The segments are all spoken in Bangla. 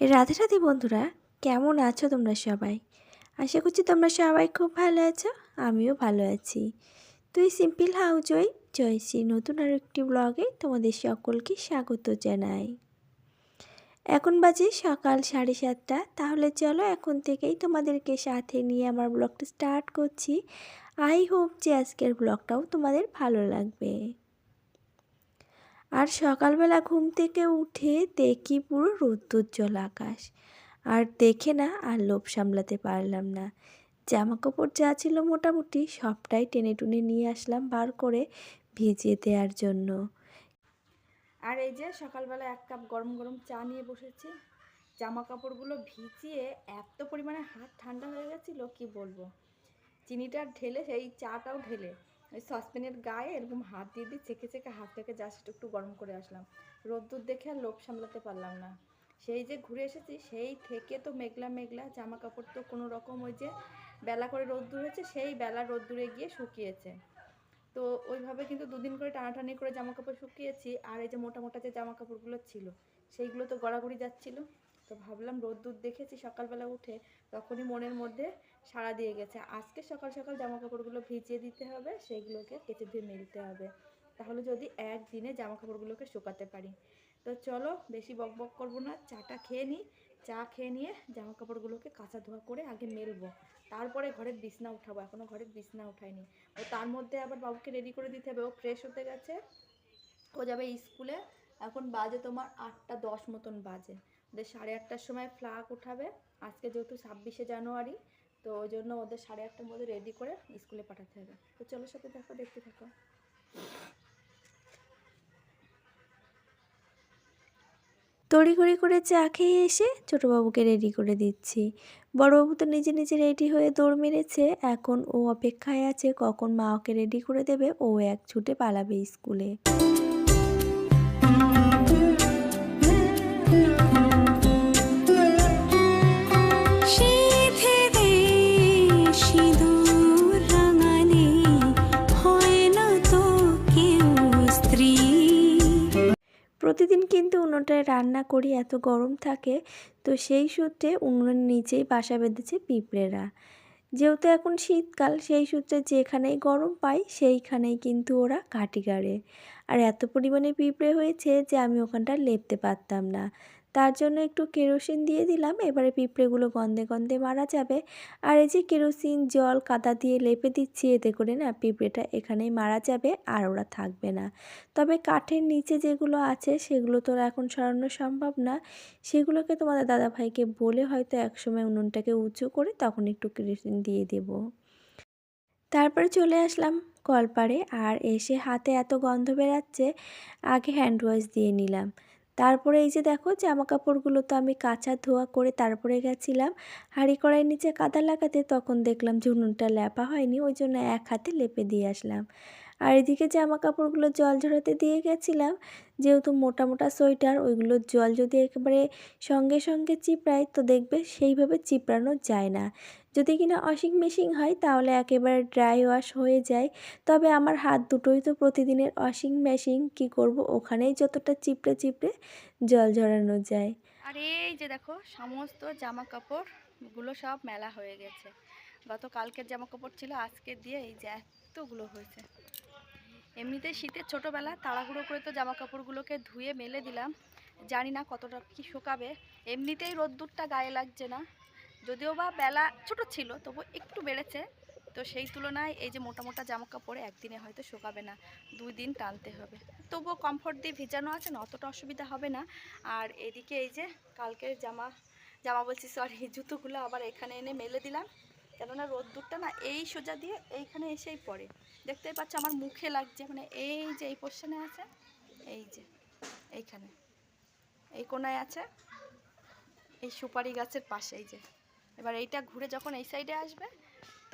রাধে রাধে বন্ধুরা, কেমন আছো তোমরা সবাই? আশা করছি তোমরা সবাই খুব ভালো আছো, আমিও ভালো আছি। তুই সিম্পল হাউস ওই জয়শ্রী নতুন আর একটি ব্লগে তোমাদের সকলকে স্বাগত জানাই। এখন বাজে সকাল সাড়ে সাতটা, তাহলে চলো এখন থেকেই তোমাদেরকে সাথে নিয়ে আমার ব্লগটা স্টার্ট করছি। আই হোপ যে আজকের ব্লগটাও তোমাদের ভালো লাগবে। আর সকালবেলা ঘুম থেকে উঠে দেখি পুরো রোদ্দুজ্জ্বল আকাশ। আর দেখে না আর লোভ সামলাতে পারলাম না। জামা কাপড় যা ছিল মোটামুটি সবটাই টেনে টুনে নিয়ে আসলাম বার করে ভিজিয়ে দেওয়ার জন্য। আর এই যে সকালবেলা এক কাপ গরম গরম চা নিয়ে বসেছি। জামা কাপড়গুলো ভিজিয়ে এত পরিমাণে হাত ঠান্ডা হয়ে গেছিল, কি বলব? চিনিটা ঢেলে সেই চাটাও ঢেলে ওই সসপ্যানের গায়ে এরকম হাত দিয়ে দিয়ে চেকে চেকে হাতটাকে জাস্ট একটু গরম করে আসলাম। রোদ্দুর দেখে আর লোভ সামলাতে পারলাম না। সেই যে ঘুরে এসেছি, সেই থেকে তো মেঘলা মেঘলা জামা কাপড় তো কোনো রকম ওই যে বেলা করে রোদ্দুর হয়েছে, সেই বেলা রোদ্দুরে গিয়ে শুকিয়েছে। তো ওইভাবে কিন্তু দুদিন করে টানাটানি করে জামা কাপড় শুকিয়েছি, আর এই যে মোটা মোটা যে জামা কাপড়গুলো ছিল, সেইগুলো তো গড়াগড়ি যাচ্ছিল। তো ভাবলাম রোদ্দুর দেখেছি সকালবেলা উঠে, তখনই মনের মধ্যে সাড়া দিয়ে গেছে। আজকে সকাল সকাল জামা কাপড়গুলো ভিজিয়ে দিতে হবে সেইগুলোকে কেচে ধুয়ে মেলতে হবে। তাহলে যদি একদিনে জামা কাপড়গুলোকে শুকাতে পারি। তো চলো, বেশি বক বক করব না, চাটা খেয়ে নিই চা খেয়ে নিয়ে জামা কাপড়গুলোকে কাঁচা ধোয়া করে আগে মেলবো। তারপরে ঘরের বিছনা উঠাবো এখনও ঘরের বিছনা উঠাইনি। ও তার মধ্যে আবার বাবুকে রেডি করে দিতে হবে, ও ফ্রেশ হতে গেছে। ও যাবে স্কুলে, এখন বাজে তোমার আটটা দশ মতন বাজে। ওদের সাড়ে আটটার সময় ফ্লাগ উঠাবে। আজকে যেহেতু ছাব্বিশে জানুয়ারি, তো ওই জন্য ওদের সাড়ে আটটার মধ্যে রেডি করে স্কুলে পাঠাতে হবে। তো চলো সাথে দেখো, দেখতে থাকো। তড়িঘড়ি করে চা খেয়ে এসে ছোটোবাবুকে রেডি করে দিচ্ছি। বড়বাবু তো নিজে নিজে রেডি হয়ে দৌড় মেরেছে। এখন ও অপেক্ষায় আছে কখন মা ওকে রেডি করে দেবে। ও এক ছুটে পালাবে স্কুলে। প্রতিদিন কিন্তু উনুনটায় রান্না করি, এত গরম থাকে। তো সেই সূত্রে উনুনের নিচেই বাসা বেঁধেছে পিঁপড়েরা। যেহেতু এখন শীতকাল, সেই সূত্রে যেখানেই গরম পাই, সেইখানেই কিন্তু ওরা কাটি গাড়ে। আর এত পরিমাণে পিঁপড়ে হয়েছে যে আমি ওখানটা লেপতে পারতাম না। তার জন্য একটু কেরোসিন দিয়ে দিলাম, এবারে পিঁপড়েগুলো গন্ধে গন্ধে মারা যাবে। আর এই যে কেরোসিন, জল, কাদা দিয়ে লেপে দিচ্ছি, এতে করে না পিঁপড়েটা এখানেই মারা যাবে আর ওরা থাকবে না। তবে কাঠের নিচে যেগুলো আছে, সেগুলো তো এখন সরানো সম্ভব না। সেগুলোকে তোমাদের দাদাভাইকে বলে হয়তো একসময় উনুনটাকে উঁচু করে তখন একটু কেরোসিন দিয়ে দেব। তারপরে চলে আসলাম কলপাড়ে, আর এসে হাতে এত গন্ধ বেরাচ্ছে, আগে হ্যান্ড ওয়াশ দিয়ে নিলাম। তারপরে এই যে দেখো জামা কাপড়গুলো তো আমি কাঁচা ধোয়া করে তারপরে গেছিলাম। হাঁড়ি কড়াই নিচে কাদা লাগাতে তখন দেখলাম ঝুনুনটা লেপা হয়নি, ওই জন্য এক হাতে লেপে দিয়ে আসলাম। আর এদিকে জামা কাপড়গুলো জল ঝরাতে দিয়ে গেছিলাম। যেহেতু মোটা মোটা সোয়েটার ওইগুলোর জল যদি একেবারে সঙ্গে সঙ্গে চিপড়ায়, তো দেখবে সেইভাবে চিপড়ানো যায় না। যদি কিনা ওয়াশিং মেশিন হয়, তাহলে একেবারে ড্রাই ওয়াশ হয়ে যায়। তবে আমার হাত দুটোই তো প্রতিদিনের ওয়াশিং মেশিন, কি করব? ওখানেই যতটা চিপড়ে চিপড়ে জল ঝরানো যায়। আর এই যে দেখো, সমস্ত জামা কাপড়গুলো সব মেলা হয়ে গেছে। গত কালকের জামা কাপড় ছিল আজকে দিয়ে এই যে এতগুলো হয়েছে। এমনিতে শীতের ছোটোবেলা তাড়াহুড়ো করে তো জামা কাপড়গুলোকে ধুয়ে মেলে দিলাম। জানি না কতটা কি শুকাবে। এমনিতেই রোদ্দুরটা গায়ে লাগছে না। যদিও বা বেলা ছোট ছিল, তবু একটু বেড়েছে। তো সেই তুলনায় এই যে মোটা মোটা জামা কাপড়ে একদিনে হয়তো শুকাবে না, দুই দিন টানতে হবে। তবুও কমফোর্ট দিয়ে ভিজানো আছে, না অতটা অসুবিধা হবে না। আর এদিকে এই যে কালকের জামা জামা বলছি সরি জুতোগুলো আবার এখানে এনে মেলে দিলাম। কেননা রোদ্দুরটা না এই সোজা দিয়ে এইখানে এসেই পড়ে। দেখতেই পাচ্ছ আমার মুখে লাগছে মানে এই যে এই পোর্শনে আছে, এই যে, এইখানে। এই কোনায় আছে, এই সুপারি গাছের পাশে, এই যে। এবার এইটা ঘুরে যখন এই সাইডে আসবে,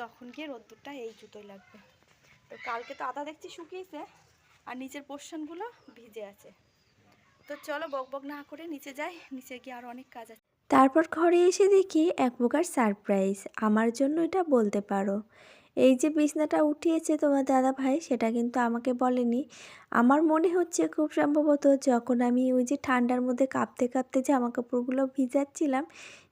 তখন গিয়ে রোদ্দুরটা এই জুতোয় লাগবে। তো কালকে তো আদা দেখছি শুকিয়েছে, আর নিচের পোর্শনগুলো ভিজে আছে। তো চলো বক বক না করে নিচে যাই, নিচে গিয়ে আরও অনেক কাজ আছে। তারপর ঘরে এসে দেখি এক প্রকার সারপ্রাইজ আমার জন্য এটা বলতে পারো। এই যে বিছনাটা উঠিয়েছে তোমার দাদা ভাই, সেটা কিন্তু আমাকে বলেনি। আমার মনে হচ্ছে খুব সম্ভবত যখন আমি ওই যে ঠান্ডার মধ্যে কাঁপতে কাঁপতে জামা কাপড়গুলো ভিজাচ্ছিলাম,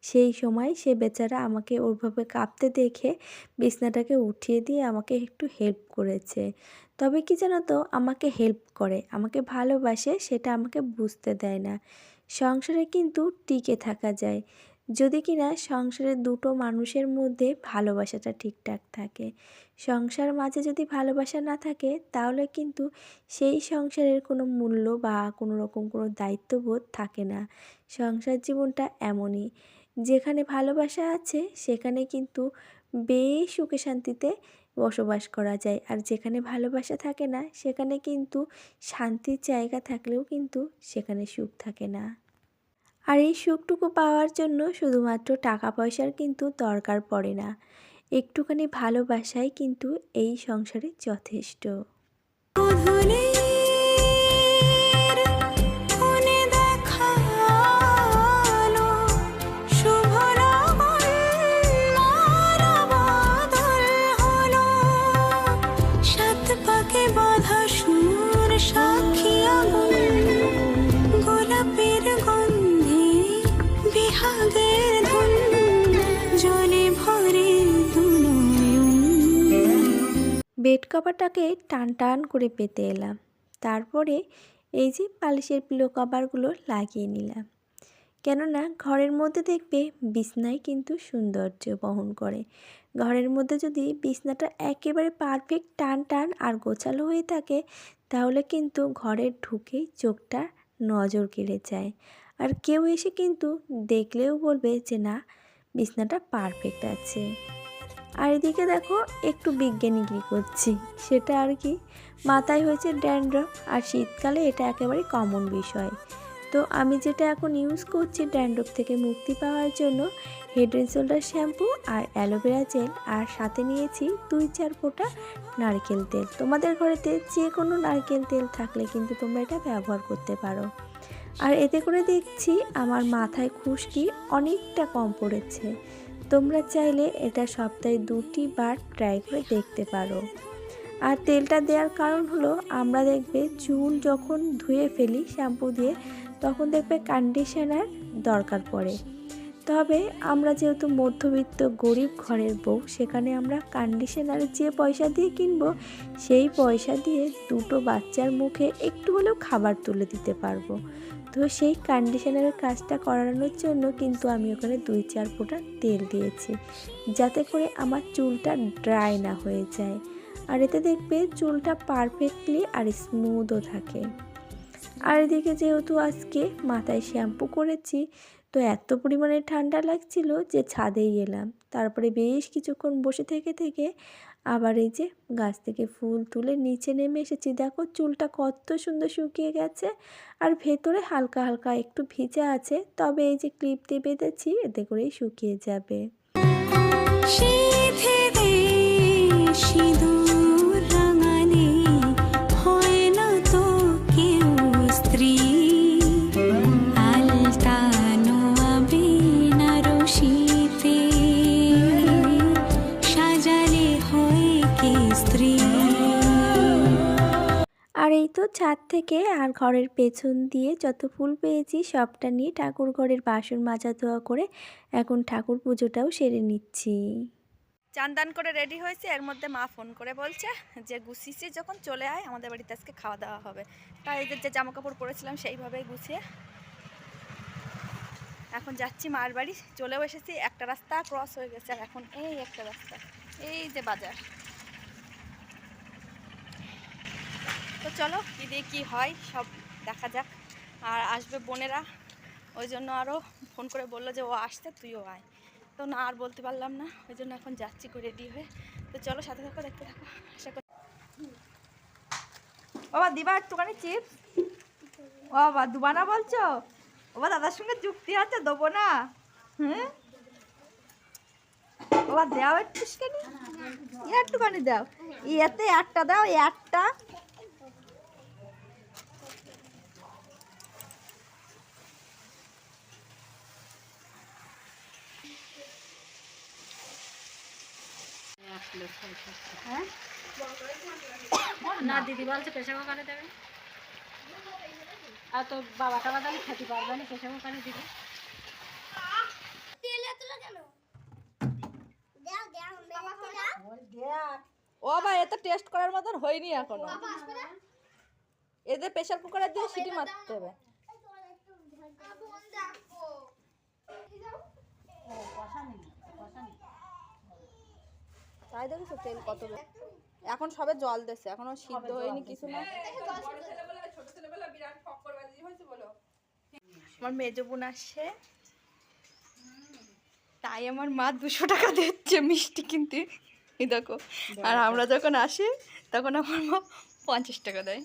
সেই সময় সে বেচারা আমাকে ওইভাবে কাঁপতে দেখে বিছনাটাকে উঠিয়ে দিয়ে আমাকে একটু হেল্প করেছে। তবে কি জানো তো, আমাকে হেল্প করে, আমাকে ভালোবাসে, সেটা আমাকে বুঝতে দেয় না। সংসারে কিন্তু টিকে থাকা যায়। যদি কিনা সংসারের দুটো মানুষের মধ্যে ভালোবাসাটা ঠিকঠাক থাকে। সংসার মাঝে যদি ভালোবাসা না থাকে, তাহলে কিন্তু সেই সংসারের কোনো মূল্য বা কোনো রকম কোনো দায়িত্ববোধ থাকে না। সংসার জীবনটা এমনই। যেখানে ভালোবাসা আছে, সেখানে কিন্তু বেশ সুখে শান্তিতে বসবাস করা যায়। আর যেখানে ভালোবাসা থাকে না, সেখানে কিন্তু শান্তির জায়গা থাকলেও কিন্তু সেখানে সুখ থাকে না। আর এই সুখটুকু পাওয়ার জন্য শুধুমাত্র টাকা পয়সার কিন্তু দরকার পড়ে না। একটুখানি ভালোবাসাই কিন্তু এই সংসারে যথেষ্ট। বেড কভারটাকে টান টান করে পেতে এলাম। তারপরে এই যে পালিশের পিলো কভারগুলো লাগিয়ে নিলাম। কেননা ঘরের মধ্যে দেখবে বিছনাই কিন্তু সৌন্দর্য বহন করে। ঘরের মধ্যে যদি বিছনাটা একেবারে পারফেক্ট টান টান আর গোছালো হয়ে থাকে, তাহলে কিন্তু ঘরে ঢুকেই চোখটা নজর কেড়ে যায়। আর কেউ এসে কিন্তু দেখলেও বলবে যে, না, বিছনাটা পারফেক্ট আছে। আর এদিকে দেখো, একটু বিজ্ঞানীগিরি করছি। সেটা আর কি, মাথায় হয়েছে ড্যান্ড্রফ, আর শীতকালে এটা একেবারে কমন বিষয়। তো আমি যেটা এখন ইউজ করছি ড্যান্ড্রফ থেকে মুক্তি পাওয়ার জন্য হেড অ্যান্ড শোল্ডার শ্যাম্পু আর অ্যালোভেরা জেল আর সাথে নিয়েছি দুই চার ফোঁটা নারকেল তেল। তোমাদের ঘরেতে যে কোনো নারকেল তেল থাকলে কিন্তু তোমরা এটা ব্যবহার করতে পারো। আর এতে করে দেখছি আমার মাথায় খুশকি অনেকটা কম পড়েছে। তোমরা চাইলে এটা সপ্তাহে দুটি বার ট্রাই করে দেখতে পারো। আর তেলটা দেওয়ার কারণ হলো, আমরা দেখবে চুল যখন ধুয়ে ফেলি, শ্যাম্পু দিয়ে, তখন দেখবে কন্ডিশনার দরকার পড়ে। তবে আমরা যেহেতু মধ্যবিত্ত গরিব ঘরের বউ, সেখানে আমরা কন্ডিশনার যে পয়সা দিয়ে কিনবো, সেই পয়সা দিয়ে দুটো বাচ্চার মুখে একটু হলেও খাবার তুলে দিতে পারব। তো সেই কন্ডিশনারের কাজটা করানোর জন্য কিন্তু আমি ওখানে দুই চার ফোঁটা তেল দিয়েছি, যাতে করে আমার চুলটা ড্রাই না হয়ে যায়। আর এতে দেখবে চুলটা পারফেক্টলি আর স্মুথও থাকে। আর এদিকে যেহেতু আজকে মাথায় শ্যাম্পু করেছি তো এত পরিমাণে ঠান্ডা লাগছিল যে ছাদেই এলাম। তারপরে বেশ কিছুক্ষণ বসে থেকে থেকে আবার এই যে গাছ থেকে ফুল তুলে নিচে নেমে এসেছি। দেখো চুলটা কত সুন্দর শুকিয়ে গেছে আর ভেতরে হালকা হালকা একটু ভিজা আছে, তবে এই যে ক্লিপ দিয়ে বেঁধেছি এতে করেই শুকিয়ে যাবে। এই তো ছাদ থেকে আর ঘরের পেছন দিয়ে যত ফুল পেয়েছি সবটা নিয়ে ঠাকুর ঘরের বাসন মাজা ধোয়া করে এখন ঠাকুর পুজোটাও সেরে নিচ্ছি। চানদান করে রেডি হয়েছে, এর মধ্যে মা ফোন করে বলছে যে গুছিয়েছি যখন চলে আয়, আমাদের বাড়িতে আজকে খাওয়া দাওয়া হবে। তাই এদের যে জামা কাপড় পরেছিলাম সেইভাবেই গুছিয়ে এখন যাচ্ছি মার বাড়ি। চলেও এসেছি, একটা রাস্তা ক্রস হয়ে গেছে, আর এখন এই একটা রাস্তা, এই যে বাজার। তো চলো দিয়ে কী হয়, সব দেখা যাক। আর আসবে বোনেরা, ওই জন্য আরও ফোন করে বলল যে, ও আসতে তুইও আয়। তো না, আর বলতে পারলাম না, ওই জন্য এখন যাচ্ছি করে রেডি হয়ে। তো চলো, সাথে থাকো, দেখতে থাকো, আশা করি। বাবা দিবা একটুখানি চিপস ও বাবা দুবা না বলছো? বাবা দাদার সঙ্গে যুক্তি আছে, দেবো না? হুম বাবা দাও একটুখানি। একটুখানি দাও। ইয়েতে একটা দাও একটা। হ্যাঁ? না দিদি বলছে প্রেশার কুকারে দেবে। আর তো বাবা টাবা তাহলে খেতে পারবে না প্রেশার কুকারে দিবে। ও বা এত টেস্ট করার মতন হয়নি এখনও। এদের প্রেশার কুকারে দিয়ে সিটি মারতে হবে। তাই দেখেছ তেল কত? এখন সবে জল দিচ্ছে এখনও সিদ্ধ হয়নি কিছু না। আমার মেজ বোন আসছে। তাই আমার মা দুশো টাকা দিচ্ছে মিষ্টি কিনতে। এই দেখো আর আমরা যখন আসি তখন আমার মা পঞ্চাশ টাকা দেয়।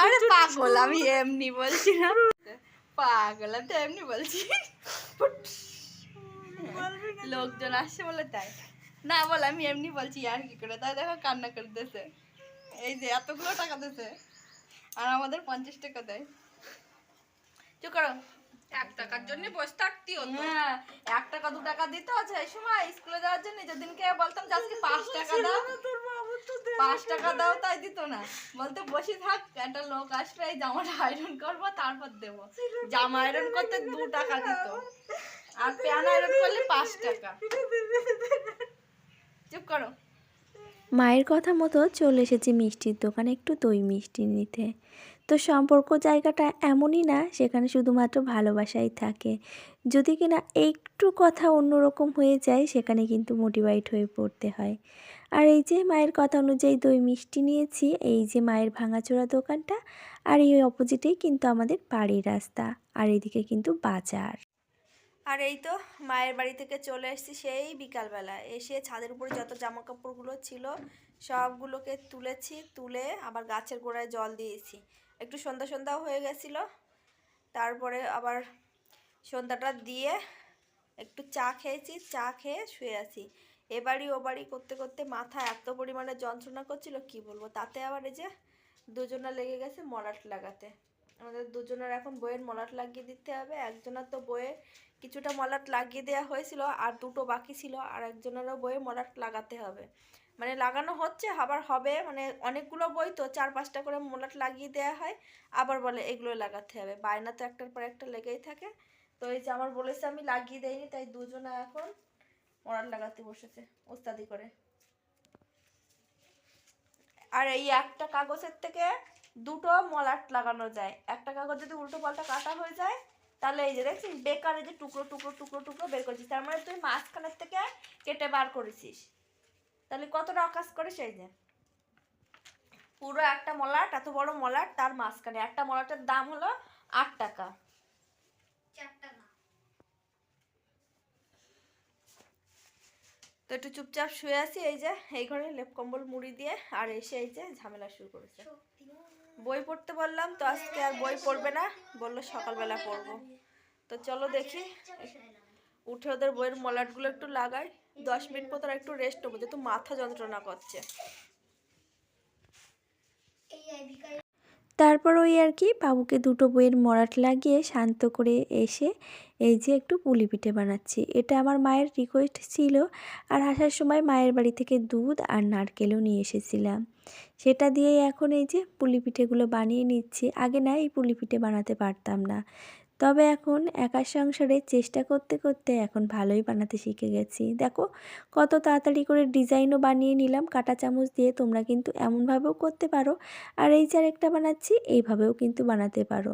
আরে পাগল আমি এমনি বলছি না পাগল তো এমনি বলছি। লোকজন আসছে বলে তাই। না বল আমি এমনি বলছি আর কি করে? তাই দেখো কান্না করতেছে। এই যে এতগুলো টাকা দিতে আর আমাদের পঞ্চাশ টাকা দেয়। চুপ করো। এক টাকার জন্য বসে থাকতি হ্যাঁ এক টাকা দু টাকা দিত আছে এই সময় স্কুলে যাওয়ার জন্য যেদিনকে বলতাম যে আজকে পাঁচ টাকা দাও। পাঁচ টাকা দাও, তাই দিত না। বলতে বসে থাক, একটা লোক আসবে, এই জামাটা আয়রন করব, তারপর দেবো। জামা আয়রন করতে দু টাকা দিত। আর প্যান আয়রন করলে পাঁচ টাকা। চুপ করো। মায়ের কথা মতো চলে এসেছি মিষ্টির দোকানে, একটু দই মিষ্টি নিতে। তো সম্পর্ক জায়গাটা এমনই না, সেখানে শুধুমাত্র ভালোবাসাই থাকে। যদি কিনা একটু কথা অন্যরকম হয়ে যায়, সেখানে কিন্তু মোটিভেট হয়ে পড়তে হয়। আর এই যে মায়ের কথা অনুযায়ী দই মিষ্টি নিয়েছি, এই যে মায়ের ভাঙাচোরা দোকানটা, আর এই অপোজিটেই কিন্তু আমাদের বাড়ির রাস্তা, আর এদিকে কিন্তু বাজার। আর এই তো মায়ের বাড়ি থেকে চলে এসেছি সেই বিকালবেলা। এসে ছাদের উপরে যত জামা কাপড়গুলো ছিল, সবগুলোকে তুলেছি, তুলে আবার গাছের গোড়ায় জল দিয়েছি। একটু সন্ধ্যা সন্ধ্যাও হয়ে গেছিল। তারপরে আবার সন্ধ্যাটা দিয়ে একটু চা খেয়েছি, চা খেয়ে শুয়ে আছি। এ বাড়ি ও বাড়ি করতে করতে মাথা এত পরিমাণে যন্ত্রণা করছিল, কি বলব? তাতে আবার এই যে দুজনা লেগে গেছে মলাট লাগাতে। আমাদের দুজনের এখন বইয়ের মলাট লাগিয়ে দিতে হবে, একজনের তো বইয়ে কিছুটা মলাট লাগিয়ে দেওয়া হয়েছিল, আর দুটো বাকি ছিল, আর একজনেরও বইয়ে মলাট লাগাতে হবে। মানে লাগানো হচ্ছে, আবার হবে। মানে অনেকগুলো বই তো, চার পাঁচটা করে মলাট লাগিয়ে দেওয়া হয়। আবার বলে এগুলো লাগাতে হবে। বায়না তো একটার পর একটা লেগেই থাকে। তো এই যে আমার বলেছে আমি লাগিয়ে দেইনি, তাই দুজনে এখন মলাট লাগাতে বসেছে, ওস্তাদি করে। আর এই একটা কাগজের থেকে দুটো মলাট লাগানো যায়। একটা কাগজ যদি উল্টো পাল্টা কাটা হয়ে যায়, তাহলে এই যে দেখছিস বেকার এই যে টুকরো টুকরো টুকরো টুকরো বের করেছিস। তার মানে তুই মাঝখানের থেকে কেটে বার করেছিস। তাহলে কতটা আকাশ করে সেই যে। পুরো একটা মলাট, এত বড় মলাট, তার মাঝখানে। একটা মলাটের দাম হলো আট টাকা। তো একটু চুপচাপ শুয়ে আছি, এই যে, এই ঘরে লেপ কম্বল মুড়ি দিয়ে, আর এসে এই যে ঝামেলা শুরু করেছে। বই পড়তে বললাম, তো আজকে আর বই পড়বে না, বলল সকালবেলা পড়ব। তো চলো দেখি, উঠে ওদের বইয়ের মলাটগুলো একটু লাগাই। দশ মিনিট পর তারা একটু রেস্ট নেব, যেহেতু মাথা যন্ত্রণা করছে। তারপর ওই আর কি, বাবুকে দুটো বইয়ের মরাট লাগিয়ে শান্ত করে এসে এই যে একটু পুলি পিঠে বানাচ্ছি। এটা আমার মায়ের রিকোয়েস্ট ছিল আর আসার সময় মায়ের বাড়ি থেকে দুধ আর নারকেলও নিয়ে এসেছিলাম। সেটা দিয়েই এখন এই যে পুলি পিঠেগুলো বানিয়ে নিচ্ছি। আগে না এই পুলি পিঠে বানাতে পারতাম না। তবে এখন একার সংসারে চেষ্টা করতে করতে এখন ভালোই বানাতে শিখে গেছি। দেখো কত তাড়াতাড়ি করে ডিজাইনও বানিয়ে নিলাম, কাঁটা চামচ দিয়ে তোমরা কিন্তু এমনভাবেও করতে পারো আর এই যে আরেকটা বানাচ্ছি, এইভাবেও কিন্তু বানাতে পারো।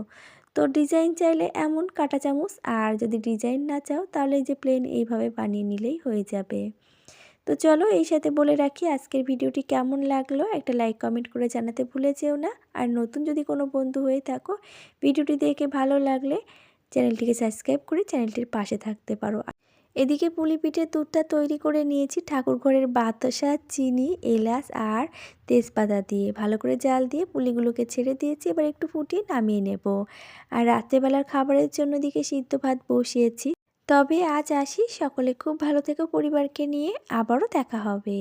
তো ডিজাইন চাইলে এমন কাঁটা চামচ আর যদি ডিজাইন না চাও তাহলে যে প্লেন এইভাবে বানিয়ে নিলেই হয়ে যাবে। তো চলো এই সাথে বলে রাখি, আজকের ভিডিওটি কেমন লাগল? একটা লাইক কমেন্ট করে জানাতে ভুলে যেও না। আর নতুন যদি কোনো বন্ধু হয়ে থাকো, ভিডিওটি দেখে ভালো লাগলে চ্যানেলটিকে সাবস্ক্রাইব করে চ্যানেলটির পাশে থাকতে পারো। এদিকে পুলি পিঠের দুধটা তৈরি করে নিয়েছি ঠাকুর ঘরের বাতাসা, চিনি, এলাচ আর তেজপাতা দিয়ে। ভালো করে জাল দিয়ে পুলিগুলোকে ছেড়ে দিয়েছি, এবার একটু ফুটিয়ে নামিয়ে নেব। আর রাত্রেবেলার খাবারের জন্য দিকে সিদ্ধ ভাত বসিয়েছি। তবে আজ আসি। সকলে খুব ভালো থেকো পরিবারকে নিয়ে। আবারও দেখা হবে।